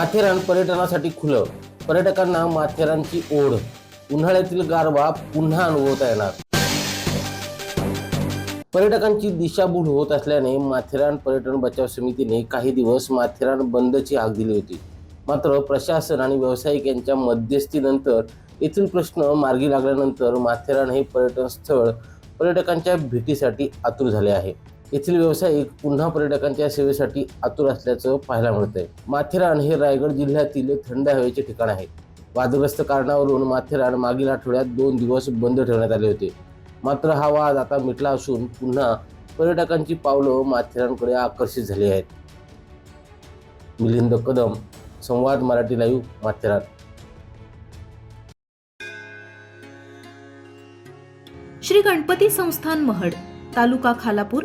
माथेरान पर्यटनासाठी खुलं. पर्यटकांना माथेरानची ओढ. उन्हाळ्यातील गारवा पुन्हा अनुभवता येणार. पर्यटकांची दिशाभूल होत असल्याने माथेरान पर्यटन बचाव समितीने काही दिवस माथेरान बंदची हाक दिली होती. मात्र प्रशासन आणि व्यावसायिक यांच्या मध्यस्थीनंतर येथील प्रश्न मार्गी लागल्यानंतर माथेरान हे पर्यटन स्थळ पर्यटकांच्या भेटीसाठी आतुर झाले आहे. येथील व्यावसायिक पुन्हा पर्यटकांच्या सेवेसाठी आतुर असल्याचं पाहायला मिळतंय. माथेरान हे रायगड जिल्ह्यातील थंड हवेचे ठिकाण आहे. वादग्रस्त कारणावरून माथेरान मागील आठवड्यात दोन दिवस बंद ठेवण्यात आले होते. मात्र हा वाद आता मिटला असून पुन्हा पर्यटकांची पावलं माथेरानकडे आकर्षित झाली आहेत. मिलिंद कदम संवाद मराठी लाईव्ह माथेरान. श्री गणपती संस्थान महड तालुका खालापूर